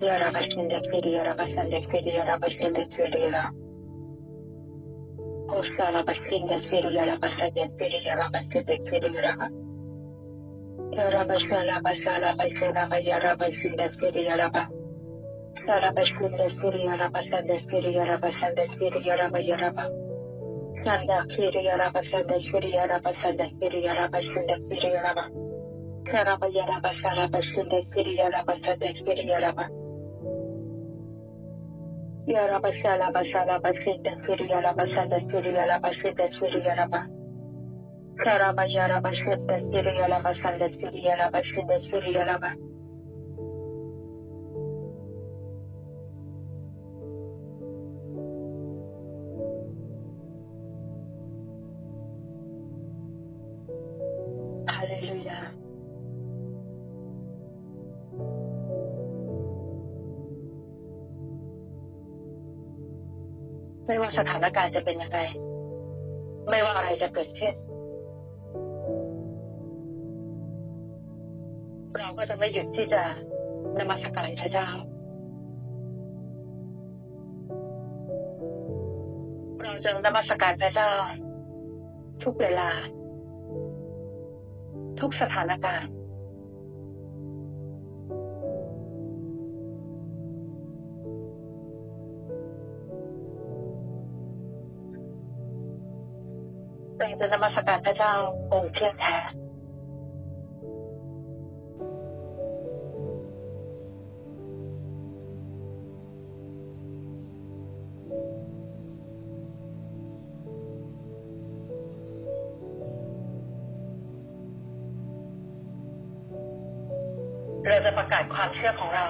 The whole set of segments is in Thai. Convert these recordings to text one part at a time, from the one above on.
Yaraba şendek veri yaraba şendek veri yaraba şendek veri yaraba. Koş yaraba şendek veri yaraba şendek veri yaraba şendek veri yaraba. Yaraba şaraba şaraba şaraba yaraba şendek veri yaraba. Yaraba şendek veri yaraba şendek veri yaraba şendek veri yaraba yaraba. Şendek veri yaraba şendek veri yaraba şendek veri yaraba şendek veri yaraba. Yaraba yaraba şaraba şendek veri yaraba şendek veri yaraba. Yaraba şalaba şalaba şiddet sürü yaraba şiddet sürü yaraba şiddet sürü yaraba. Şaraba yaraba şiddet sürü yaraba şiddet sürü yaraba şiddet sürü yaraba. Hallelujah. ไม่ว่าสถานการณ์จะเป็นยังไง ไม่ว่าอะไรจะเกิดขึ้น เราก็จะไม่หยุดที่จะนมัสการพระเจ้า เราจะนมัสการพระเจ้า ทุกเวลา ทุกสถานการณ์ เราจะนมัสการพระเจ้าองค์เพียงแท้เราจะประกาศความเชื่อของเรา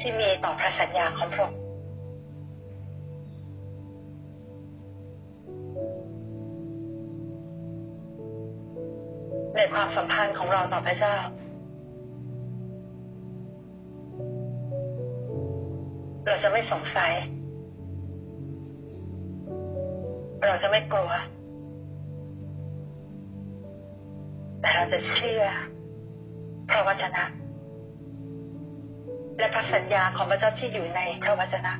ที่มีต่อพระสัญญาของพระองค์ ในความสัมพันธ์ของเราต่อพระเจ้า เราจะไม่สงสัย เราจะไม่กลัว แต่เราจะเชื่อพระวจนะ และพระสัญญาของพระเจ้าที่อยู่ในพระวจนะ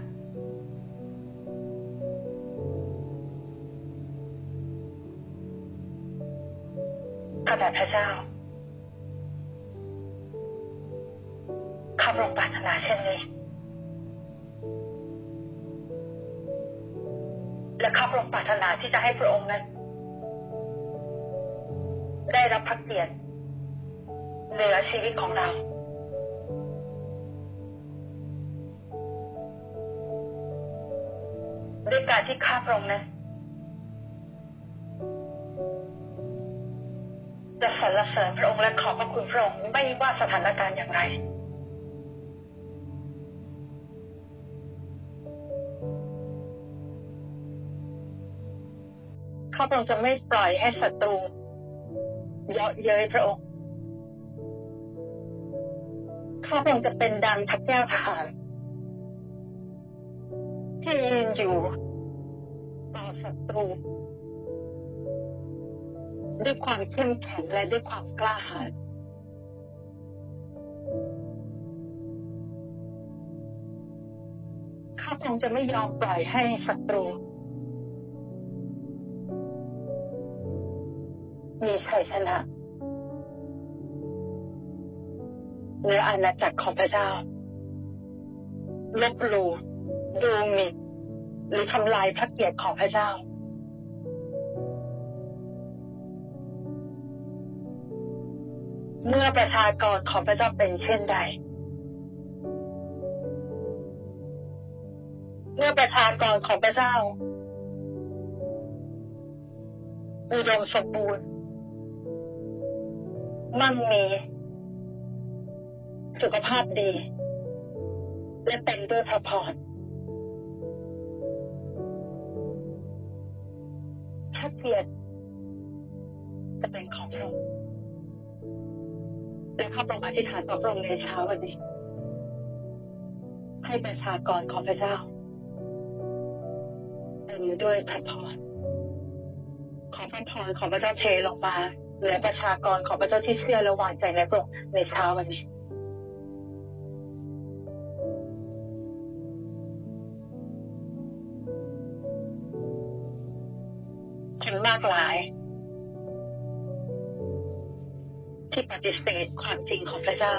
ข้าแต่พระเจ้าข้าพระองค์ปรารถนาเช่นนี้ และข้าพระองค์ปรารถนาที่จะให้พระองค์นั้น ได้รับพระเกียรติเหนือชีวิตของเราด้วยการที่ข้าพระองค์นั้น สรรเสริญพระองค์และขอบพระคุณพระองค์ไม่ว่าสถานการณ์อย่างไรข้าพระองค์จะไม่ปล่อยให้ศัตรูเยาะเย้ยพระองค์ข้าพระองค์จะเป็นดังทัพแก้วทหาร ที่ยืนอยู่ต่อศัตรู ด้วยความเข้มแข็งและด้วยความกล้าหาญข้าพงจะไม่ยอมปล่อยให้ศัตรูมีชัยชนะเหนืออาณาจักรของพระเจ้าลบหลู่ดูหมิ่นหรือทำลายพระเกียรติของพระเจ้า เมื่อประชากรของพระเจ้าเป็นเช่นใด เมื่อประชากรของพระเจ้าอุดมสมบูรณ์ มั่งมี สุขภาพดี และเต็มด้วยพระพรพระเกียรติจะเป็นของพระองค์ และข้าพระองค์อธิษฐานต่อพระองค์ในเช้าวันนี้ ให้ประชากรของพระเจ้าเต็มด้วยพระพรขอพระพรของพระเจ้าเทลงมาและประชากรของพระเจ้าที่เชื่อและวางใจในพระองค์ในเช้าวันนี้ถึงมากหลาย ที่ปฏิเสธความจริงของพระเจ้า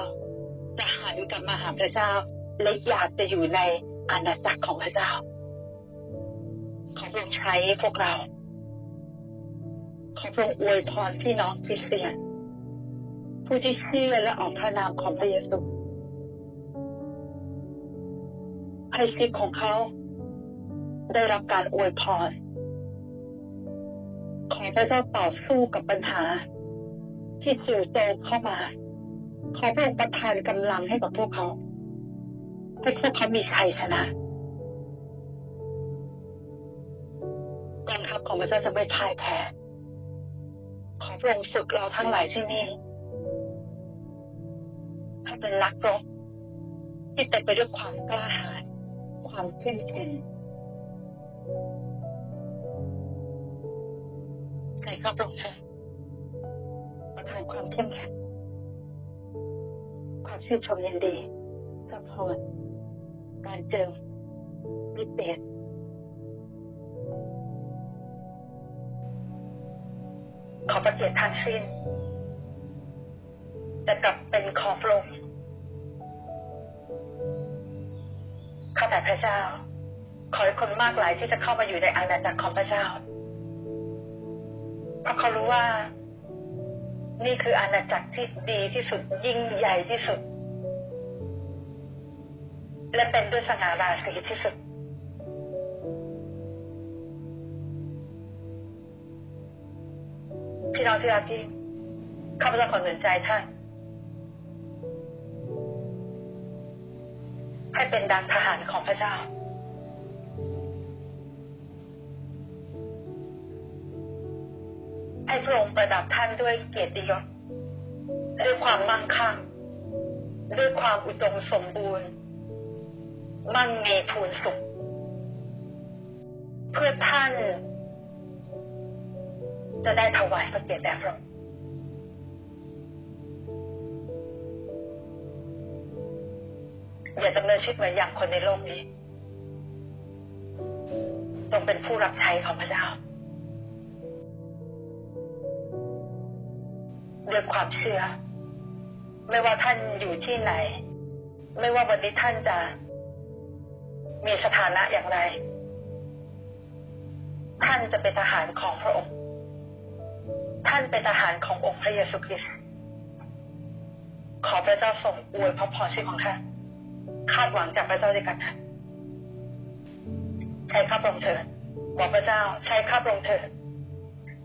จะหันกลับมาหาพระเจ้า และอยากจะอยู่ในอาณาจักรของพระเจ้า ขอพระองค์ใช้พวกเรา ขอพระองค์อวยพรพี่น้องคริสเตียน ผู้ที่เชื่อและออกพระนามของพระเยซูให้ชีวิตของเขา ได้รับการอวยพร ขอพระเจ้าต่อสู้กับปัญหา ที่จู่โจมเข้ามา ขอพระองค์ประทานกำลังให้กับพวกเขาให้พวกเขามีชัยชนะกองทัพของพระเจ้าจะไม่พ่ายแพ้ขอพระองค์ฝึกเราทั้งหลายที่นี่ให้เป็นนักรบที่เต็มไปด้วยความกล้าหาญความเข้มแข็งใครครับพระองค์ เถิดประทานความเข้มแข็งความชื่นชมยินดีสปอร์ตการเจิมวิเศษขอประเกียรติทั้งสิ้นจะกลับเป็นของพระองค์ข้าแต่พระเจ้า ขอให้คนมากหลายที่จะเข้ามาอยู่ในอาณาจักรของพระเจ้า เพราะเขารู้ว่า นี่คืออาณาจักรที่ดีที่สุดยิ่งใหญ่ที่สุด และเป็นด้วยสง่าราศีที่สุด พี่น้องที่รักที่ข้าพเจ้าขอหนุนใจท่านให้เป็นดังทหารของพระเจ้า ให้พระองค์ประดับท่านด้วยเกียรติยศด้วยความมั่งคั่งด้วยความอุดมสมบูรณ์ มั่งมีพูนสุข เพื่อท่าน จะได้ถวายพระเกียรติแด่พระองค์อย่าดำเนินชีวิตเหมือนอย่างคนในโลกนี้ต้องเป็นผู้รับใช้ของพระเจ้า ด้วยความเชื่อ ไม่ว่าท่านอยู่ที่ไหน ไม่ว่าวันนี้ท่านจะ มีสถานะอย่างไร ท่านจะเป็นทหารของพระองค์ ท่านเป็นทหารขององค์พระเยซูคริสต์ขอพระเจ้าส่งอวยพระพรชีวิตของท่านคาดหวังจากพระเจ้าด้วยกันนะใช้ข้าพระองค์เถิดบอกพระเจ้า ใช้ข้าพระองค์เถิด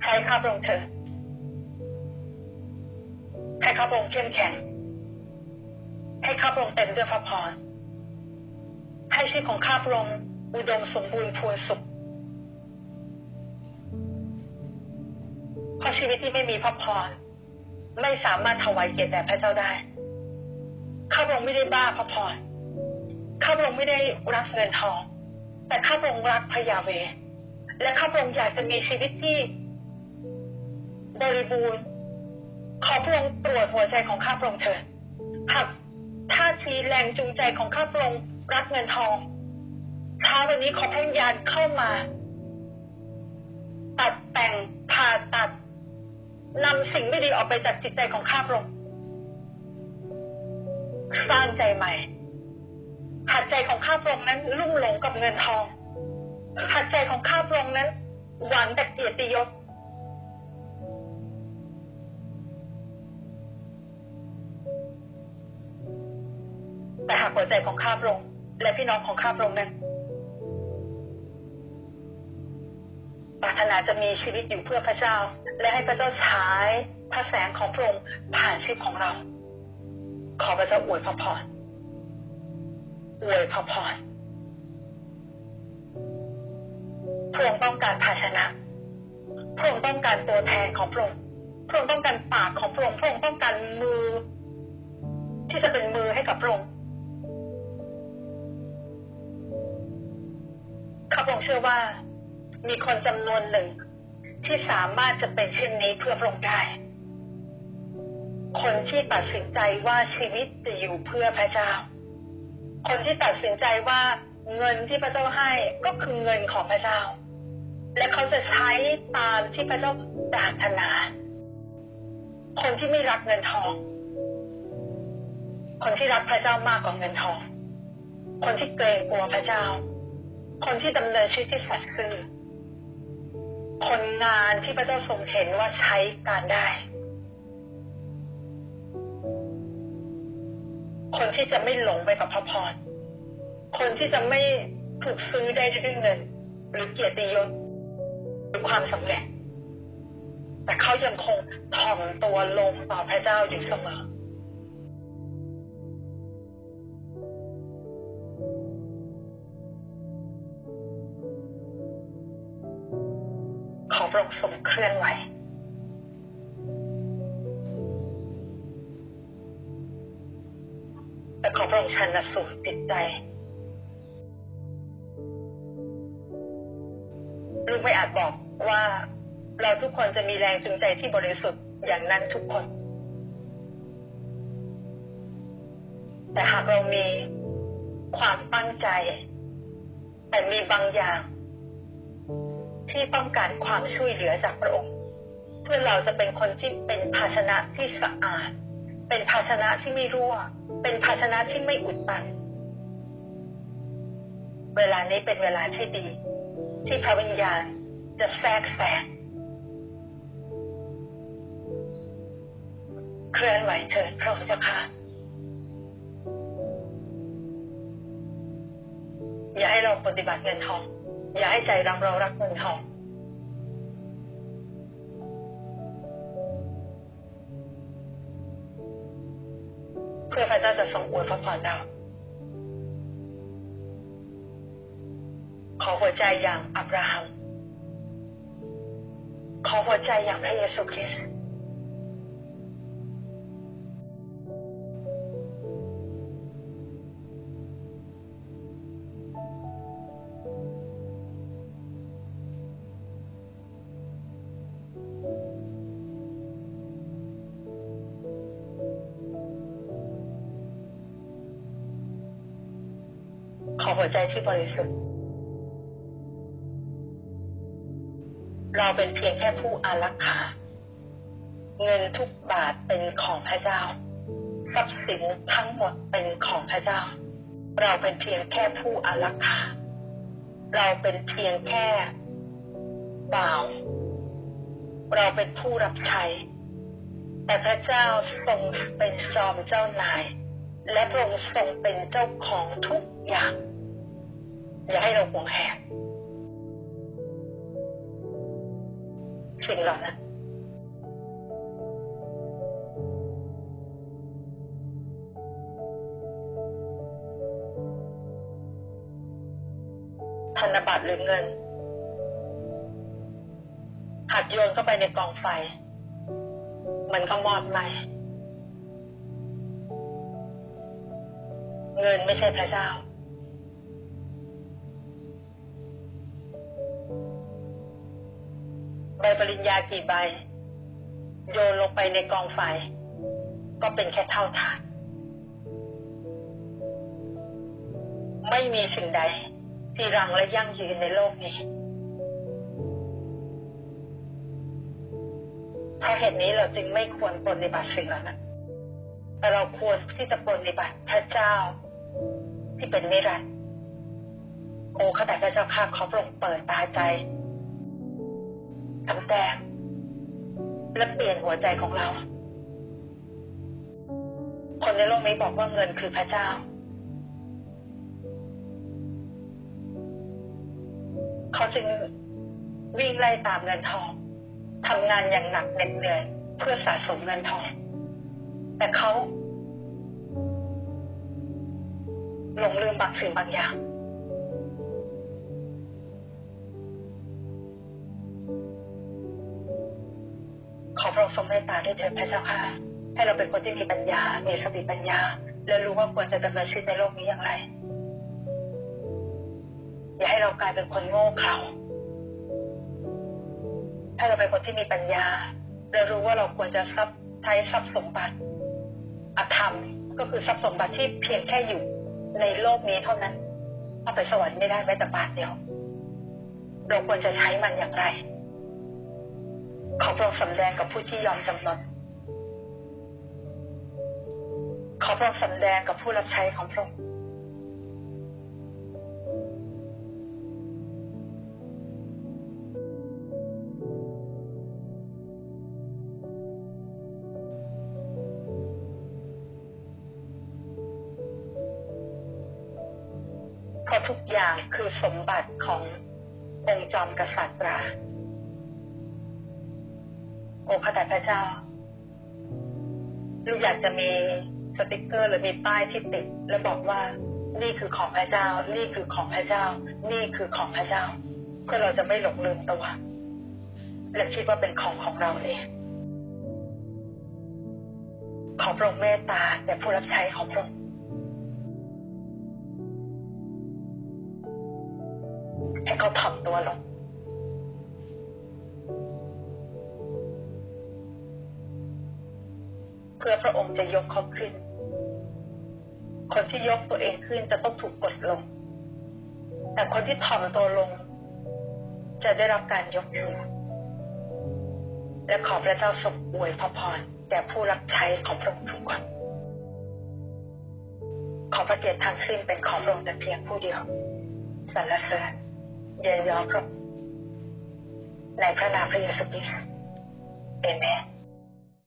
ใช้ข้าพระองค์เถิด ให้ข้าพระองค์เข้มแข็ง ให้ข้าพระองค์เต็มด้วยพระพร ให้ชีวิตของข้าพระองค์อุดมสมบูรณ์พูนสุขเพราะชีวิตที่ไม่มีพระพร ไม่สามารถถวายเกียรติแด่พระเจ้าได้ ข้าพระองค์ไม่ได้บ้าพระพร ข้าพระองค์ไม่ได้รักเงินทอง แต่ข้าพระองค์รักพระยาเวและข้าพระองค์อยากจะมีชีวิตที่บริบูรณ์ ขอพระองค์ตรวจหัวใจของข้าพระองค์เถิดหากท่าทีแรงจูงใจของข้าพระองค์รักเงินทองเช้าวันนี้ขอพระวิญญาณเข้ามา ตัดแต่งผ่าตัดนำสิ่งไม่ดีออกไปจากจิตใจของข้าพระองค์สร้างใจใหม่หัดใจของข้าพระองค์นั้นลุ่มหลงกับเงินทองหัดใจของข้าพระองค์นั้นหวังแต่เกียรติยศ แต่หากหัวใจของข้าพระองค์และพี่น้องของข้าพระองค์นั้นปรารถนาจะมีชีวิตอยู่เพื่อพระเจ้า และให้พระเจ้าฉายพระแสงของพระองค์ผ่านชีวิตของเรา ขอพระเจ้าอวยพระพรอวยพระพรพระองค์ต้องการภาชนะพระองค์ต้องการตัวแทนของพระองค์พระองค์ต้องการปากของพระองค์พระองค์ต้องการมือ ที่จะเป็นมือให้กับพระองค์ ระองค์เชื่อว่ามีคนจำนวนหนึ่ง ที่สามารถจะเป็นเช่นนี้เพื่อพระองค์ได้ คนที่ตัดสินใจว่าชีวิตจะอยู่เพื่อพระเจ้า คนที่ตัดสินใจว่าเงินที่พระเจ้าให้ก็คือเงินของพระเจ้า และเขาจะใช้ตามที่พระเจ้าปรารถนา คนที่ไม่รักเงินทอง คนที่รักพระเจ้ามากกว่าเงินทอง คนที่เกรงกลัวพระเจ้า คนที่ดำเนินชีวิตที่สัตย์ซื่อคนงานที่พระเจ้าทรงเห็นว่าใช้การได้ คนที่จะไม่หลงไปกับพระพร คนที่จะไม่ถูกซื้อได้ด้วยเงิน หรือเกียรติยศหรือความสำเร็จ แต่เขายังคงถ่อมตัวลงต่อพระเจ้าอยู่เสมอ ขอพระองค์ทรงเคลื่อนไหวและขอพระองค์ชันสูตรจิตใจลูกไม่อาจบอกว่าเราทุกคนจะมีแรงจูงใจที่บริสุทธิ์อย่างนั้นทุกคน แต่หากเรามีความตั้งใจ แต่มีบางอย่าง ที่ต้องการความช่วยเหลือจากพระองค์ เพื่อเราจะเป็นคนที่เป็นภาชนะที่สะอาด เป็นภาชนะที่ไม่รั่ว เป็นภาชนะที่ไม่อุดตัน เวลานี้เป็นเวลาที่ดี ที่พระวิญญาณจะแทรกแซงเคลื่อนไหวเถิดพระองค์เจ้าค่ะอย่าให้เราปฏิบัติเงินทอง อย่าให้ใจเราเรารักเงินทองเพื่อพระเจ้าจะทรงอวยพระพรเราขอหัวใจอย่างอับราฮัม ขอหัวใจอย่างพระเยซูคริสต์ ขอหัวใจที่บริสุทธิ์ เราเป็นเพียงแค่ผู้อารักขา เงินทุกบาทเป็นของพระเจ้า ทรัพย์สินทั้งหมดเป็นของพระเจ้า เราเป็นเพียงแค่ผู้อารักขา เราเป็นเพียงแค่บ่าว เราเป็นผู้รับใช้ แต่พระเจ้าทรงเป็นจอมเจ้านาย และพระองค์ทรงเป็นเจ้าของทุกอย่าง อย่าให้เราหวงแหนสิ่งเหล่านั้นธนบัตรหรือเงินหากโยนเข้าไปในกองไฟ มันก็มอดไหม เงินไม่ใช่พระเจ้า ใบปริญญากี่ใบ โยนลงไปในกองไฟ ก็เป็นแค่เท่าฐาน ไม่มีสิ่งใดที่รังและยั่งยืนในโลกนี้เพราะเหตุนี้เราจึงไม่ควรปฏิบัติสิ่งเหล่านั้นแต่เราควรที่จะปฏิบัติพระเจ้า ที่เป็นนิรันดร์โอ้ข้าแต่พระเจ้าข้าขอพระองค์เปิดตาใจสำแดงและเปลี่ยนหัวใจของเรา คนในโลกนี้บอกว่าเงินคือพระเจ้า เขาจึงวิ่งไล่ตามเงินทองทำงานอย่างหนักเหน็ดเหนื่อยเพื่อสะสมเงินทอง แต่เขา หลงลืมบางสิ่งบางอย่าง ขอพระองค์ทรงเมตตาด้วยเถิดพระเจ้าค่ะ ให้เราเป็นคนที่มีปัญญา มีสติปัญญา และรู้ว่าควรจะดำเนินชีวิตในโลกนี้อย่างไร อย่าให้เรากลายเป็นคนโง่เขลาให้เราเป็นคนที่มีปัญญา และรู้ว่าเราควรจะทรัพย์ใช้ทรัพย์สมบัติอธรรมก็คือทรัพย์สมบัติที่เพียงแค่อยู่ ในโลกนี้เท่านั้นเอาไปสวรรค์ไม่ได้แม้แต่บาทเดียว เราควรจะใช้มันอย่างไร ขอพระองค์สำแดงกับผู้ที่ยอมจำนนขอพระองค์สำแดงกับผู้รับใช้ของพระองค์ คือสมบัติขององค์จอมกษัตริย์ราโอ้พระแต่พระเจ้า ลูกอยากจะมีสติกเกอร์ หรือมีป้ายที่ติด แล้วบอกว่า นี่คือของพระเจ้า นี่คือของพระเจ้า นี่คือของพระเจ้า เพื่อเราจะไม่หลงลืมตัว และคิดว่าเป็นของของเราเองขอพระองค์เมตตาแก่ผู้รับใช้ของพระองค์ ให้เขาถ่อมตัวลงเพื่อพระองค์จะยกเขาขึ้น คนที่ยกตัวเองขึ้นจะต้องถูกกดลง แต่คนที่ถ่อมตัวลง จะได้รับการยกขึ้นและขอพระเจ้าทรงอวยพระพรแก่ผู้รับใช้ของพระองค์ทุกคนขอพระเกียรติทางสิ้นเป็นของพระองค์แต่เพียงผู้เดียวสรรเสริญ เยินยอพระองค์ในพระนามพระเยซูคริสต์เอเมน